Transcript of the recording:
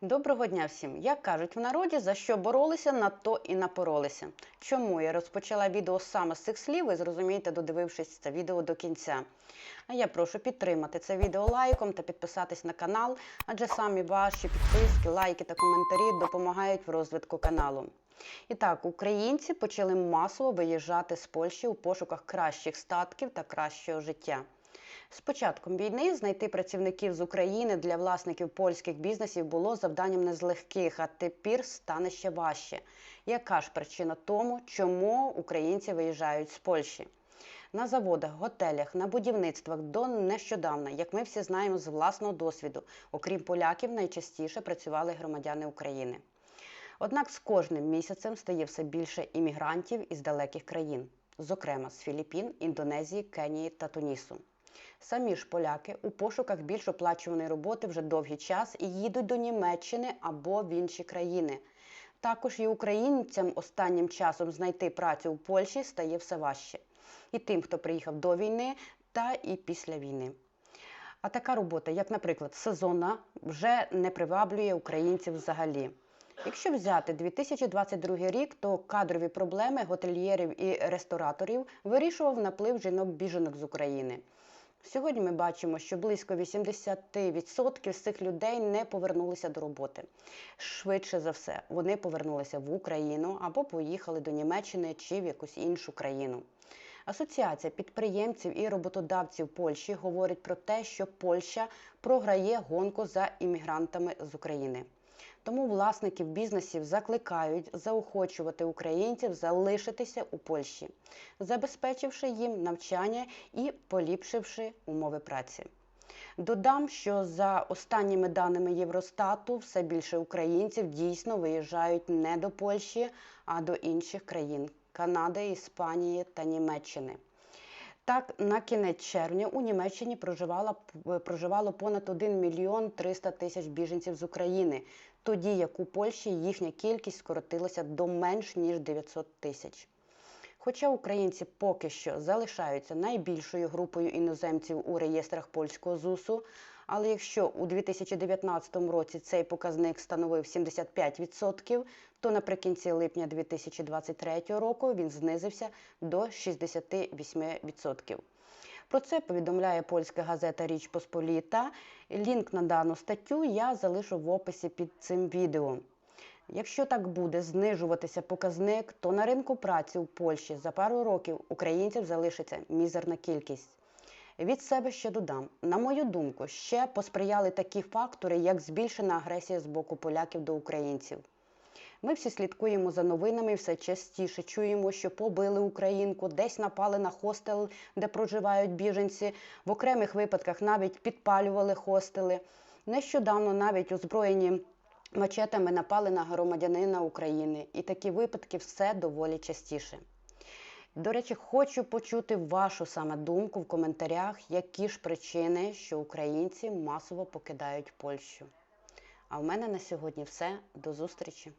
Доброго дня всім! Як кажуть в народі, за що боролися, на то і напоролися. Чому я розпочала відео саме з цих слів, ви зрозумієте, додивившись це відео до кінця. А я прошу підтримати це відео лайком та підписатись на канал, адже самі ваші підписки, лайки та коментарі допомагають в розвитку каналу. І так, українці почали масово виїжджати з Польщі у пошуках кращих статків та кращого життя. З початком війни знайти працівників з України для власників польських бізнесів було завданням не з легких, а тепер стане ще важче. Яка ж причина тому, чому українці виїжджають з Польщі? На заводах, готелях, на будівництвах до нещодавна, як ми всі знаємо з власного досвіду, окрім поляків, найчастіше працювали громадяни України. Однак з кожним місяцем стає все більше іммігрантів із далеких країн, зокрема з Філіппін, Індонезії, Кенії та Тунісу. Самі ж поляки у пошуках більш оплачуваної роботи вже довгий час і їдуть до Німеччини або в інші країни. Також і українцям останнім часом знайти працю у Польщі стає все важче. І тим, хто приїхав до війни та і після війни. А така робота, як, наприклад, сезонна, вже не приваблює українців взагалі. Якщо взяти 2022 рік, то кадрові проблеми готельєрів і рестораторів вирішував наплив жінок-біженок з України. Сьогодні ми бачимо, що близько 80% з цих людей не повернулися до роботи. Швидше за все, вони повернулися в Україну або поїхали до Німеччини чи в якусь іншу країну. Асоціація підприємців і роботодавців Польщі говорить про те, що Польща програє гонку за іммігрантами з України. Тому власників бізнесів закликають заохочувати українців залишитися у Польщі, забезпечивши їм навчання і поліпшивши умови праці. Додам, що за останніми даними Євростату, все більше українців дійсно виїжджають не до Польщі, а до інших країн Канади, Іспанії та Німеччини. Так, на кінець червня у Німеччині проживало, проживало понад 1 мільйон 300 тисяч біженців з України, тоді як у Польщі їхня кількість скоротилася до менш ніж 900 тисяч. Хоча українці поки що залишаються найбільшою групою іноземців у реєстрах польського ЗУСу, але якщо у 2019 році цей показник становив 75%, то наприкінці липня 2023 року він знизився до 68%. Про це повідомляє польська газета Річ Посполіта. Лінк на дану статтю я залишу в описі під цим відео. Якщо так буде знижуватися показник, то на ринку праці у Польщі за пару років українців залишиться мізерна кількість. Від себе ще додам, на мою думку, ще посприяли такі фактори, як збільшена агресія з боку поляків до українців. Ми всі слідкуємо за новинами, все частіше чуємо, що побили українку, десь напали на хостел, де проживають біженці. В окремих випадках навіть підпалювали хостели. Нещодавно навіть озброєні мачетами напали на громадянина України. І такі випадки все доволі частіше. До речі, хочу почути вашу саме думку в коментарях, які ж причини, що українці масово покидають Польщу. А в мене на сьогодні все. До зустрічі!